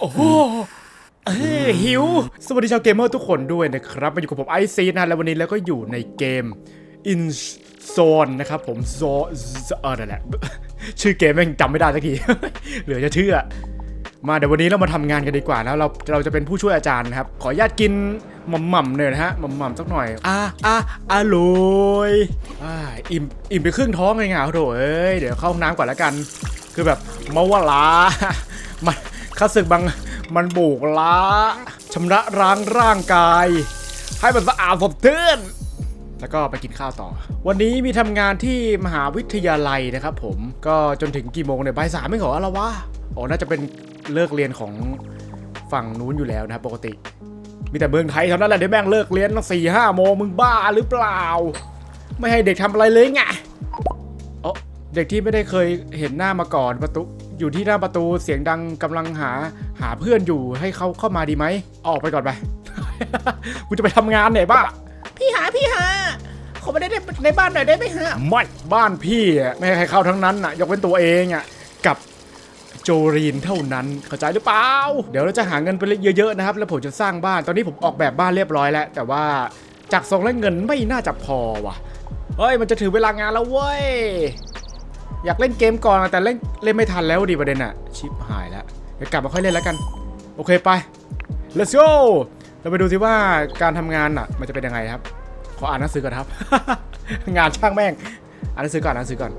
โอ้โหเอ้ยหิว สวัสดีชาวเกมเมอร์ทุกคนด้วยนะครับ มาอยู่กับผมไอซีนะ แล้ววันนี้แล้วก็อยู่ในเกม In Zone นะครับผมโซเออนั่นแหละ ชื่อเกมแม่งจำไม่ได้สักที เหลือจะเชื่อ มาเดี๋ยววันนี้เรามาทำงานกันดีกว่าแล้วเราเราจะเป็นผู้ช่วยอาจารย์นะครับ ขออนุญาตกินหม่ำๆหน่อยนะฮะหม่ำๆสักหน่อย อ่าอ่าอร่อยอ่าอิ่มอิ่มไปครึ่งท้องเลยไงโถเอ้ยเดี๋ยวเข้าห้องน้ำก่อนแล้วกัน คือแบบเมาวลา มัน ข้าศึกบางมันบุกล้าชำระล้างร่างกาย ให้มันสะอาดสดชื่นแล้วก็ไปกินข้าวต่อ วันนี้มีทำงานที่มหาวิทยาลัยนะครับผมก็จนถึงกี่โมงเนี่ยบ่ายสามไม่เหรอแล้วะอ๋อน่าจะเป็นเลิกเรียนของฝั่งนู้นอยู่แล้วนะครับปกติ มีแต่เมืองไทยเท่านั้นแหละที่แม่งเลิกเรียนตั้งสี่ห้าโมงมึงบ้าหรือเปล่า ไม่ให้เด็กทำอะไรเลยไงอ๋อเด็กที่ไม่ได้เคยเห็นหน้ามาก่อนประตู อยู่ที่หน้าประตูเสียงดังกำลังหาหาเพื่อนอยู่ให้เขาเข้ามาดีไหม ออกไปก่อนไป กูจะไปทำงานเนี่ยบ้าพี่หาพี่หาขอมาได้ในในบ้านหน่อยได้ไหมฮะ ไม่บ้านพี่อะไม่ให้ใครเข้าทั้งนั้นน่ะ ยกเว้นตัวเองอะกับโจรีนเท่านั้นเข้าใจหรือเปล่า เดี๋ยวเราจะหาเงินไปเยอะๆนะครับ แล้วผมจะสร้างบ้านตอนนี้ผมออกแบบบ้านเรียบร้อยแล้ว แต่ว่าจากทรงและเงินไม่น่าจะพอว่ะเฮ้ยมันจะถึงเวลางานแล้วเว้ย อยากเล่นเกมก่อนอะแต่เล่นเล่นไม่ทันแล้วดิประเด็นอะชิปหายแล้วเดี๋ยวกลับมาค่อยเล่นแล้วกัน โอเคไป let's go เราไปดูสิว่าการทำงานอะมันจะเป็นยังไงครับ ขออ่านหนังสือก่อนครับ งานช่างแม่ง อ่านหนังสือก่อนอ่านหนังสือก่อน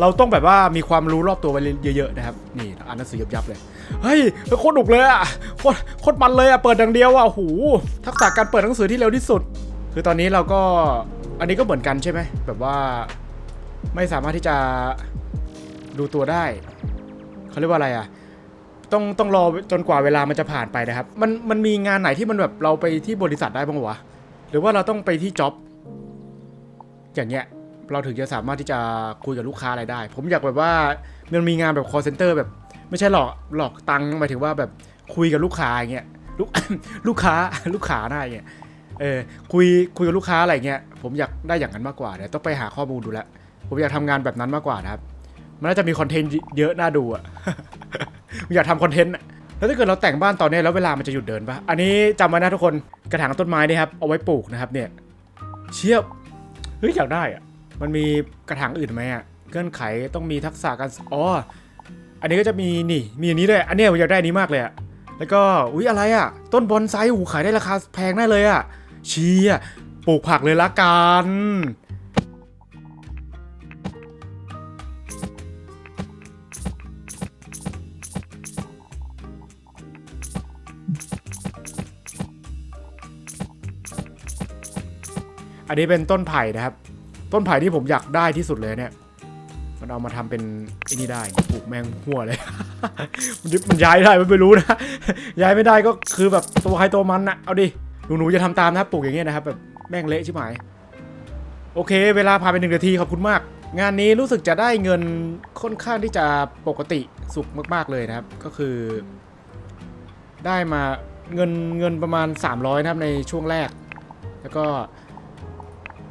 เราต้องแบบว่ามีความรู้รอบตัวไว้เยอะๆนะครับ นี่อ่านหนังสือยับๆเลย เฮ้ยโคตรหนุกเลยอะโคตรโคตรมันเลยอะเปิดดังเดียวอะโอ้โหทักษะการเปิดหนังสือที่เร็วที่สุด คือตอนนี้เราก็อันนี้ก็เหมือนกันใช่ไหมแบบว่าไม่สามารถที่จะ ดูตัวได้เขาเรียกว่าอะไรอะต้องต้องรอจนกว่าเวลามันจะผ่านไปนะครับ มันมันมีงานไหนที่มันแบบเราไปที่บริษัทได้บ้างวะหรือว่าเราต้องไปที่จ็อบอย่างเงี้ยเราถึงจะสามารถที่จะคุยกับลูกค้าอะไรได้ ผมอยากแบบว่ามันมีงานแบบ call center แบบ ไม่ใช่หลอกหลอกตังค์หมายถึงว่าแบบคุยกับลูกค้าอย่างเงี้ยลูกลูกค้าลูกค้าได้เงี้ยเออคุยคุยกับลูกค้าอะไรเงี้ยผมอยากได้อย่างนั้นมากกว่าเดี๋ยวต้องไปหาข้อมูลดูแลผมอยากทำงานแบบนั้นมากกว่านะครับ มันน่าจะมีคอนเทนต์เยอะน่าดูอะอยากทำคอนเทนต์แล้วถ้าเกิดเราแต่งบ้านตอนนี้แล้วเวลามันจะหยุดเดินปะอันนี้จำไว้นะทุกคนกระถางต้นไม้นี่ครับเอาไว้ปลูกนะครับเนี่ยเชียบเฮ้ยอยากได้อะมันมีกระถางอื่นไหมอะเงื่อนไขต้องมีทักษะการอ๋ออันนี้ก็จะมีนี่มีอันนี้ด้วยอันเนี้ยผมอยากได้นี้มากเลยอะแล้วก็อุ๊ยอะไรอะต้นบอนไซหูขายได้ราคาแพงแน่เลยอะเชียปลูกผักเลยละกัน อันนี้เป็นต้นไผ่นะครับ ต้นไผ่ที่ผมอยากได้ที่สุดเลยเนี่ย มันเอามาทำเป็นไอ้นี่ได้ปลูกแมงหัวเลยมันมันย้ายได้ไม่รู้นะ ย้ายไม่ได้ก็คือแบบตัวใครตัวมันนะเอาดิ หนูหนูจะทำตามนะครับปลูกอย่างเงี้ยนะครับแบบแม่งเละชิบหาย โอเค เวลาผ่านไปหนึ่งนาทีขอบคุณมาก งานนี้รู้สึกจะได้เงินค่อนข้างที่จะปกติสุขมากๆเลยนะครับ ก็คือ ได้มาเงินเงินประมาณ 300นะครับในช่วงแรก แล้วก็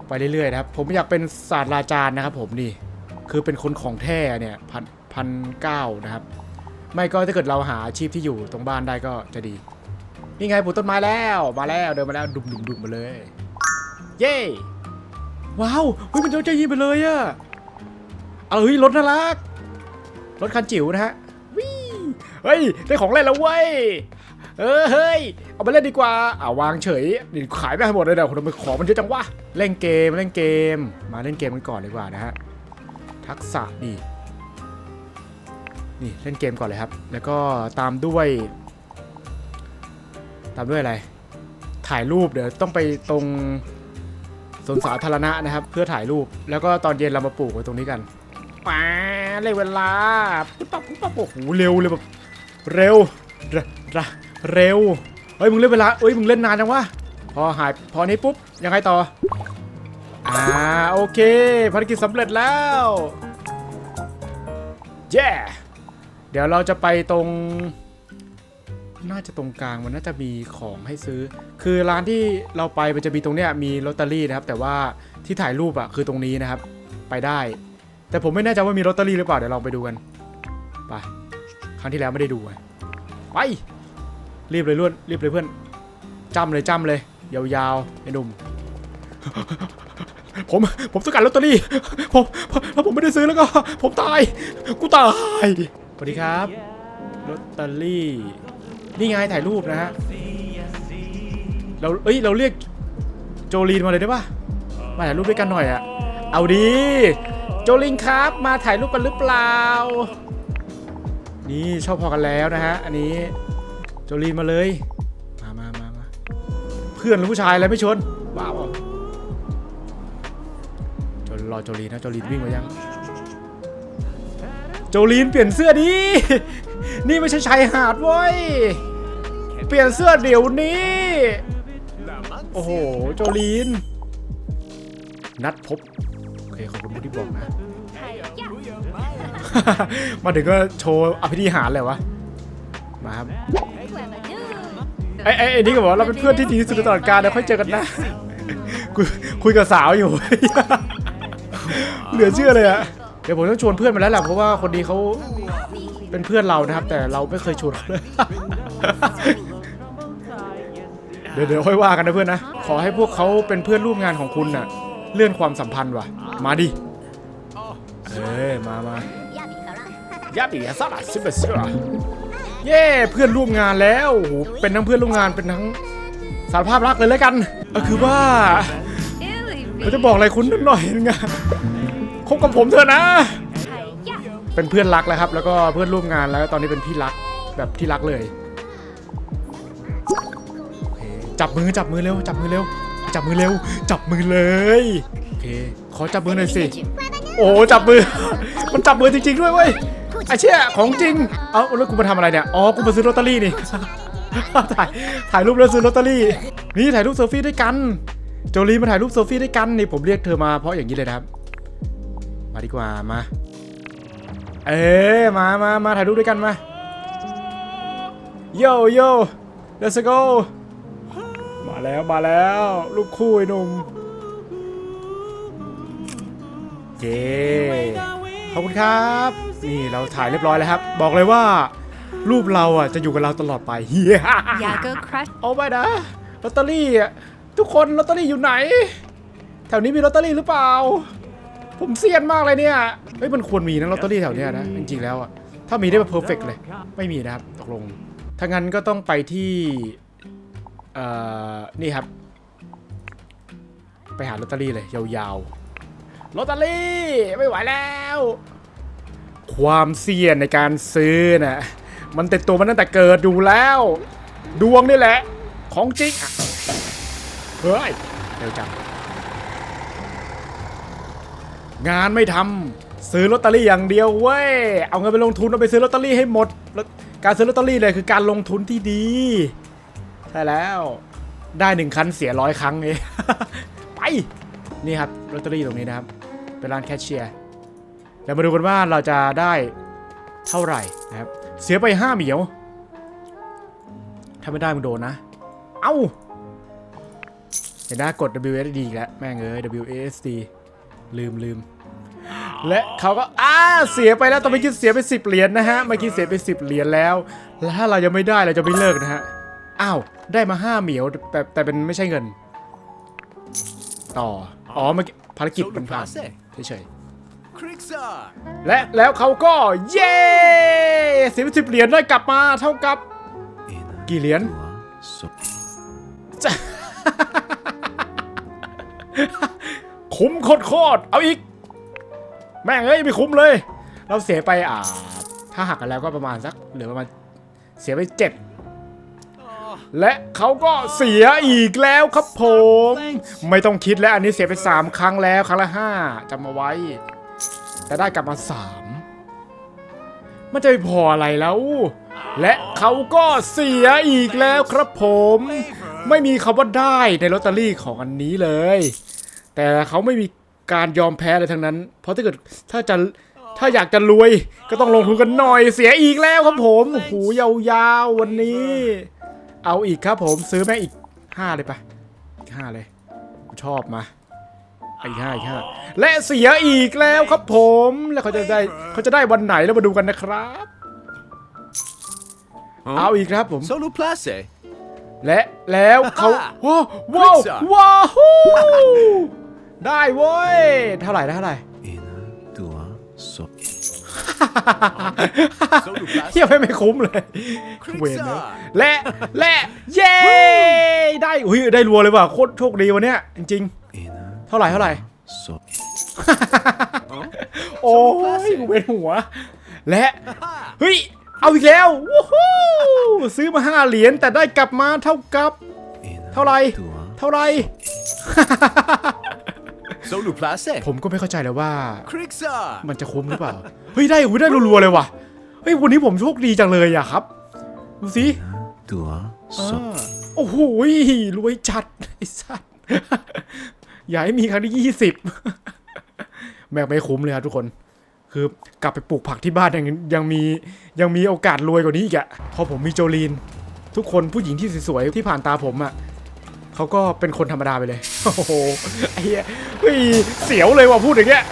ไปเรื่อยๆนะครับ ผมอยากเป็นศาสตราจารย์นะครับ ผมนี่คือเป็นคนของแท้เนี่ยพันพันเก้านะครับ ไม่ก็ถ้าเกิดเราหาอาชีพที่อยู่ตรงบ้านได้ก็จะดี นี่ไงปลูกต้นไม้แล้วมาแล้วเดินมาแล้วดุมดุมดุมมาเลย เย้ว้าวเฮ้ยมันเจ้าใจยินไปเลยอะเอาเฮ้ยรถน่ารักรถคันจิ๋วนะฮะวิเฮ้ยได้ของเล่นแล้วเว้ย เออเฮ้ย เอาไปเล่นดีกว่าอ่าวางเฉยนี่ขายไปให้หมดเลยเดี๋ยวทำไมขอมันเยอะจังวะเล่นเกมเล่นเกม มาเล่นเกมกันก่อนดีกว่านะฮะทักษะนี่นี่เล่นเกมก่อนเลยครับ แล้วก็ตามด้วย ตามด้วยอะไร ถ่ายรูปเดี๋ยวต้องไปตรงสวนสาธารณะนะครับ เพื่อถ่ายรูป แล้วก็ตอนเย็นเรามาปลูกไว้ตรงนี้กันป้าเลยเวลาปุ๊บปั๊บปุ๊บปั๊บโอ้โหเร็วเลยแบบเร็วระระ เร็ว เฮ้ยมึงเล่นเวลาเอ้ยมึงเล่นนานจังวะ พอหายพอนี้ปุ๊บยังไงต่อ อ่าโอเคภารกิจสำเร็จแล้วเย้เดี๋ยวเราจะไปตรง น่าจะตรงกลางมันน่าจะมีของให้ซื้อ คือร้านที่เราไปมันจะมีตรงเนี้ยมีลอตเตอรี่นะครับ แต่ว่าที่ถ่ายรูปอะคือตรงนี้นะครับ ไปได้ แต่ผมไม่แน่ใจว่ามีลอตเตอรี่หรือเปล่าเดี๋ยวลองไปดูกันไปครั้งที่แล้วไม่ได้ดูไงไป รีบเลยล้วนรีบเลยเพื่อนจ้ำเลยจ้ำเลย ยาวๆไอ้หนุ่มผมผมต้องการลอตเตอรี่ผมผมถ้าผมไม่ได้ซื้อแล้วก็ ผมตายกูตายสวัสดีครับลอตเตอรี่นี่ไงถ่ายรูปนะฮะเราเอ้ยเราเรียกโจลีนมาเลยได้ปะมาถ่ายรูปด้วยกันหน่อยอะเอาดีโจลินครับ มาถ่ายรูปกันหรือเปล่า นี่ชอบพอกันแล้วนะฮะ อันนี้ โจลีนมาเลย มามามามาเพื่อนหรือผู้ชายอะไรไม่ชนว้าวโจรอโจลีนนะโจลีนวิ่งมายัง โจลีนเปลี่ยนเสื้อดิ นี่ไม่ใช่ชายหาดเว้ย เปลี่ยนเสื้อเดี๋ยวนี้ โอ้โห โจลีน นัดพบ โอเคขอบคุณผู้ที่บอกนะ มาถึงก็โชว์อภินิหารเลยวะ มาครับ ไอ้ไอ้ไอ้นี่ก็บอกว่าเราเป็นเพื่อนที่ดีที่สุดในตลอดกาลนะค่อยเจอกันนะคุยคุยกับสาวอยู่ เหลือเชื่อเลยอะเดี๋ยวผมต้องชวนเพื่อนมาแล้วแหละเพราะว่าคนนี้เขาเป็นเพื่อนเรานะครับ แต่เราไม่เคยชวนเขาเลย เดี๋ยวเดี๋ยวค่อยว่ากันนะเพื่อนนะ ขอให้พวกเขาเป็นเพื่อนร่วมงานของคุณน่ะ เลื่อนความสัมพันธ์ว่ะ มาดิ เอ้ยมามา ยาบีซาลาซิเบเซีย เย้เพื่อนร่วมงานแล้วโอ้โหเป็นทั้งเพื่อนร่วมงานเป็นทั้งสารภาพรักเลยแล้วกันก็คือว่าผมจะบอกอะไรคุณหน่อยนึงอะคบกับผมเถอะนะ เป็นเพื่อนรักแล้วครับ แล้วก็เพื่อนร่วมงานแล้วตอนนี้เป็นพี่รักแบบที่รักเลยโอเคจับมือจับมือเร็วจับมือเร็ว จับมือเร็ว จับมือเลยโอเคขอจับมือหน่อยสิโอ้จับมือ มันจับมือจริงๆด้วยเว้ย ไอ้เชี่ยของจริง เอาแล้วกูมาทำอะไรเนี่ย อ๋อ กูมาซื้อลอตเตอรี่นี่ ถ่ายถ่ายรูปแล้วซื้อลอตเตอรี่ นี่ถ่ายรูปเซลฟี่ด้วยกัน โจลีมาถ่ายรูปเซลฟี่ด้วยกันนี่ผมเรียกเธอมาเพราะอย่างนี้เลยนะครับ มาดีกว่ามา เอ๊มามามาถ่ายรูปด้วยกันมา โยโย่ let's go มาแล้วมาแล้วลูกคู่ไอ้หนุ่มเย้ขอบคุณครับ นี่เราถ่ายเรียบร้อยแล้วครับ บอกเลยว่า รูปเราอะจะอยู่กับเราตลอดไปเฮีย Yago Crush เอาไปนะลอตเตอรี่อะทุกคนลอตเตอรี่อยู่ไหน แถวนี้มีลอตเตอรี่หรือเปล่า ผมเซียนมากเลยเนี่ยเฮ้ยมันควรมีนะลอตเตอรี่แถวเนี้ยนะจริงๆแล้วอะถ้ามีได้แบบเพอร์เฟกเลย ไม่มีนะครับตกลงถ้างั้นก็ต้องไปที่เอ่อนี่ครับ ไปหาลอตเตอรี่เลยยาวๆลอตเตอรี่ไม่ไหวแล้ว ความเสี่ยงในการซื้อนะมันติดตัวมันตั้งแต่เกิดดูแล้ว ดวงนี่แหละ ของจริงเฮ้ยเร็วจังงานไม่ทำซื้อลอตเตอรี่อย่างเดียวเว้ยเอาเงินไปลงทุนเอาไปซื้อลอตเตอรี่ให้หมด การซื้อลอตเตอรี่เลยคือการลงทุนที่ดีใช่แล้วได้หนึ่งคันเสียร้อยครั้งเองไปนี่ครับลอตเตอรี่ตรงนี้นะครับเป็นร้านแคชเชียร์ เดี๋ยวมาดูกันว่าเราจะได้เท่าไหร่นะครับ เสียไป5เหมียว ถ้าไม่ได้มึงโดนนะ เอ้าเห็นหน้ากด WSD อีกแล้ว แม่งเอ้ย WSD ลืมลืม และเขาก็อ้าเสียไปแล้วตอนเมื่อกี้เสียไป 10 เหรียญนะฮะ เมื่อกี้เสียไป 10 เหรียญแล้ว แล้วถ้าเรายังไม่ได้เราจะไม่เลิกนะฮะ อ้าว ได้มา 5 เหมียวแต่แต่เป็นไม่ใช่เงิน ต่อ อ๋อเมื่อกี้ภารกิจมันผ่านเฉยๆ Kriksar! และแล้วเขาก็เย้สิบสิบเหรียญได้กลับมาเท่ากับ กี่เหรียญจะคุ้มโคตรๆเอาอีก แม่งเอ้ยไม่คุ้มเลย เราเสียไปอ่า ถ้าหักกันแล้วก็ประมาณสักเหลือประมาณเสียไปเจ็ดและเขาก็เสียอีกแล้วครับผม ไม่ต้องคิดแล้วอันนี้เสียไปสามครั้งแล้วครั้งละห้าจำมาไว้ แต่ได้กลับมาสามมันจะไปพออะไรแล้ว และเขาก็เสียอีกแล้วครับผม ไม่มีคำว่าได้ในลอตเตอรี่ของอันนี้เลย แต่เขาไม่มีการยอมแพ้เลยทั้งนั้น เพราะถ้าเกิดถ้าจะถ้าอยากจะรวยก็ต้องลงทุนกันหน่อยเสียอีกแล้วครับผมโอ้โหยาวๆวันนี้ เอาอีกครับผมซื้อแม่อีกห้าเลยปะห้าเลยชอบมา อีกห้าอีกห้าและเสียอีกแล้วครับผม แล้วเขาจะได้เขาจะได้วันไหนแล้วมาดูกันนะครับ เอาอีกครับผม Solo place. และแล้วเขาอ่าว้าวว้าว Pizza ว้าวฮู้ได้เว้ยเท่าไหร่ได้เท่าไหร่ Una, due, so. Solo place. เที่ยวไม่ไม่คุ้มเลย Crixa เวนเลยและและเย้ได้อุ้ยได้รัวเลยว่ะโคตรโชคดีวันเนี้ยจริง Una, ๆ เท่าไหร่เท่าไหร่ so. โอ้ยเวียนหัว และ เฮ้ย เอาอีกแล้ววู้ฮู้ซื้อมาห้าเหรียญแต่ได้กลับมาเท่ากับ Una, เท่าไหร่ due. เท่าไหร่ Solo place. ผมก็ไม่เข้าใจเลยว่า Crixa. มันจะคุ้มหรือเปล่า เฮ้ยได้หูยได้รัวๆเลยว่ะ เฮ้ยวันนี้ผมโชคดีจังเลยอะครับ ดูสิ Due, อ่า so. โอ้โหยรวยจัดไอ้สัส อย่าให้มีครั้งที่ยี่สิบแม่งไม่คุ้มเลยครับทุกคน คือกลับไปปลูกผักที่บ้านยังยังมียังมีโอกาสรวยกว่านี้อีกอะพอผมมีโจลีน ทุกคนผู้หญิงที่สวยๆที่ผ่านตาผมอะเขาก็เป็นคนธรรมดาไปเลย โอ้โหไอ้เหี้ยเฮ้ยเสียวเลยว่ะพูดอย่างเงี้ย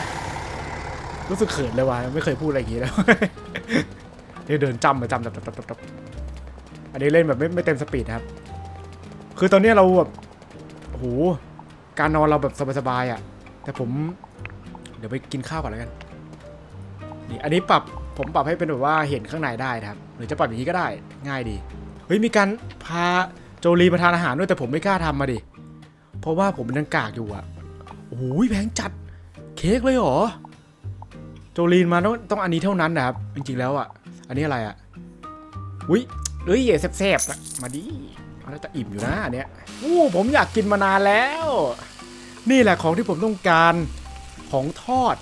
รู้สึกเขินเลยว่ะไม่เคยพูดอะไรอย่างงี้แล้วเนี่ยเดินจำไปจำจำจำจำอันนี้เล่นแบบไม่ไม่เต็มสปีดนะครับ คือตอนนี้เราแบบโอ้โห การนอนเราแบบสบายๆอะ แต่ผม เดี๋ยวไปกินข้าวก่อนแล้วกัน นี่อันนี้ปรับผมปรับให้เป็นแบบว่าเห็นข้างในได้นะครับ หรือจะปรับอย่างนี้ก็ได้ ง่ายดี เฮ้ยมีการพาโจลีมาทานอาหารด้วยแต่ผมไม่กล้าทำมาดิ เพราะว่าผมยังกากอยู่อะโอ้โหแพงจัด เค้กเลยเหรอ โจลีนมาต้องต้องอันนี้เท่านั้นนะครับ จริงๆแล้วอะ อันนี้อะไรอะอุ้ยเอ้ยแซ่บๆอะมาดิ เอาแล้จะอิ่มอยู่นะอันเนี้ยอู้ผมอยากกินมานานแล้ว นี่แหละของที่ผมต้องการของทอด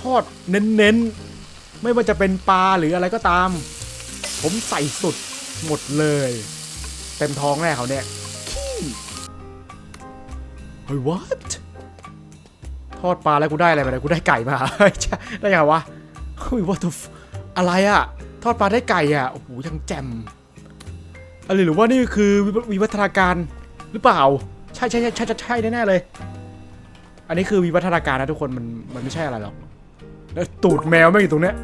ทอดเน้นๆ ไม่ว่าจะเป็นปลาหรืออะไรก็ตาม ผมใส่สุดหมดเลย เต็มท้องแน่เขาเนี่ยขี้เฮ้ย what ทอดปลาแล้วกูได้อะไรมาเนี่ยกูได้ไก่มาได้ไงวะเฮ้ย what the อะไรอะทอดปลาได้ไก่อะโอ้โหยังแจ่ม อะไรหรือว่านี่คือวิวัฒนาการหรือเปล่าใช่ใช่ใช่ใช่ใช่ใช่แน่ๆเลย อันนี้คือวิวัฒนาการนะทุกคนมันมันไม่ใช่อะไรหรอกแล้วตูดแมวไม่อยู่ตรงเนี้ย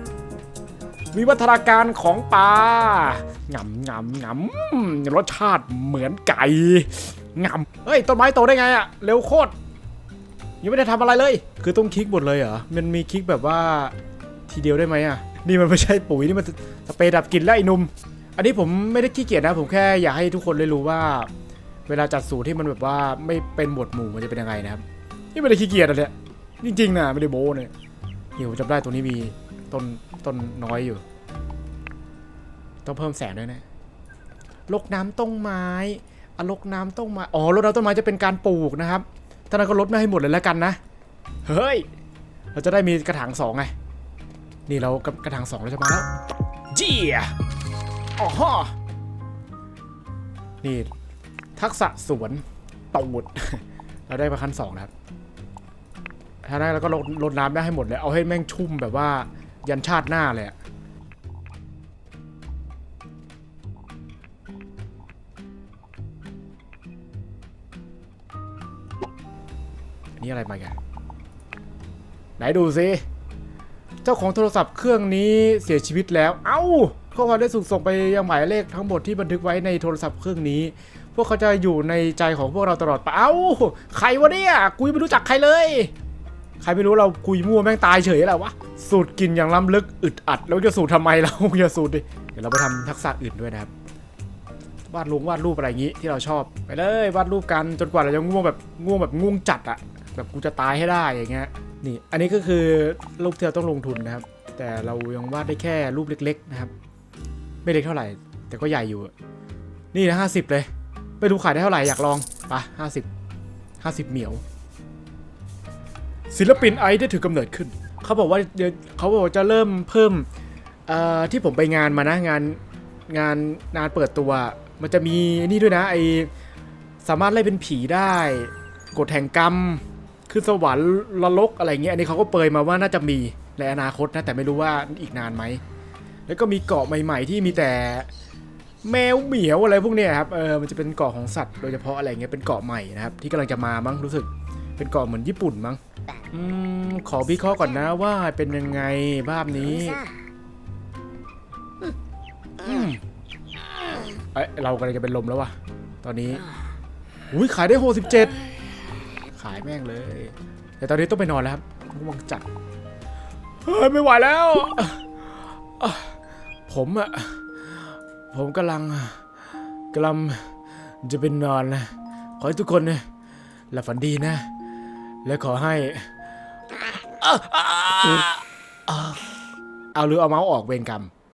วิวัฒนาการของปลาหงำหงำหงำรสชาติเหมือนไก่หงำเฮ้ยต้นไม้โตได้ไงอะเร็วโคตรยังไม่ได้ทำอะไรเลย คือต้องคลิกหมดเลยเหรอมันมีคลิกแบบว่าทีเดียวได้ไหมอะนี่มันไม่ใช่ปุ๋ยนี่มันสเปรย์ดับกลิ่นแล้วไอ้หนุ่ม อันนี้ผมไม่ได้ขี้เกียจนะ ผมแค่อยากให้ทุกคนได้รู้ว่า เวลาจัดสูตรที่มันแบบว่าไม่เป็นหมวดหมู่มันจะเป็นยังไงนะครับ นี่ไม่ได้ขี้เกียจอะเนี่ยจริงๆนะไม่ได้โม้เนี่ยนี่ผมจำได้ตรงนี้มีต้นต้นน้อยอยู่ ต้องเพิ่มแสงด้วยนะลกน้ำต้นไม้อะลกน้ำต้นไม้อ๋อลดน้ำต้นไม้จะเป็นการปลูกนะครับท่านั้นก็ลดไม่ให้หมดเลยแล้วกันนะ เฮ้ย เราจะได้มีกระถางสองไง นี่เรากระกระถางสองเราจะมาแล้วเจีย อ๋อนี่ ทักษะสวนตูดเราได้มาขั้นสองนะครับถ้าได้แล้วก็ลดลดน้ำได้ให้หมดเลย เอาให้แม่งชุ่มแบบว่า ยันชาติหน้าเลยอะนี่อะไรมาแกไหนดูสิเจ้าของโทรศัพท์เครื่องนี้เสียชีวิตแล้ว เอ้า ข้อความได้ถูกส่งไปยังหมายเลขทั้งหมดที่บันทึกไว้ในโทรศัพท์เครื่องนี้ พวกเขาจะอยู่ในใจของพวกเราตลอดไปเอ้าใครวะเนี่ยกูยไม่รู้จักใครเลย ใครไม่รู้เราคุยมั่วแม่งตายเฉยแหละวะสูตรกินอย่างล้ำลึกอึดอัด แล้วจะสูตรทำไมเราอย่าสูตรดิเดี๋ยวเราไปทำทักษะอื่นด้วยนะครับวาดลงวาดรูปอะไรอย่างนี้ที่เราชอบไปเลยวาดรูปกันจนกว่าเราจะง่วงแบบง่วงแบบง่วงจัดอะแบบกูจะตายให้ได้อย่างเงี้ยนี่อันนี้ก็คือรูปที่เราต้องลงทุนนะครับ แต่เรายังวาดได้แค่รูปเล็ก ๆ นะครับ ไม่เล็กเท่าไหร่ แต่ก็ใหญ่อยู่ นี่นะห้าสิบเลย ไปดูขายได้เท่าไหร่อยากลองไปห้าสิบห้าสิบเหมียว ศิลปินไอซ์ได้ถือกำเนิดขึ้น เขาบอกว่าเดี๋ยวเขาบอกว่าจะเริ่มเพิ่มที่ผมไปงานมานะงานงานงานเปิดตัว มันจะมีนี่ด้วยนะไอสามารถไล่เป็นผีได้กฎแห่งกรรมคือสวรรค์นรกอะไรเงี้ยอันนี้เขาก็เปรยมาว่าน่าจะมีในอนาคตนะแต่ไม่รู้ว่าอีกนานไหม แล้วก็มีเกาะใหม่ๆ ที่มีแต่แมวเหมียวอะไรพวกเนี้ยครับ เออ มันจะเป็นเกาะของสัตว์โดยเฉพาะอะไรเงี้ย เป็นเกาะใหม่นะครับ ที่กำลังจะมามั้งรู้สึก เป็นเกาะเหมือนญี่ปุ่นมั้งอืมขอวิเคราะห์ก่อนนะว่าเป็นยังไงภาพนี้อืมเอ้ยเรากำลังจะเป็นลมแล้ววะตอนนี้อุ้ยขายได้หกสิบเจ็ดขายแม่งเลย แต่ตอนนี้ต้องไปนอนแล้วครับง่วงจัด เฮ้ยไม่ไหวแล้ว ผมอะผมกำลังกำลังจะเป็นนอนนะ ขอให้ทุกคนเนี่ยหลับฝันดีนะ และขอให้เอาหรือเอาเมาส์ออกเวรกรรม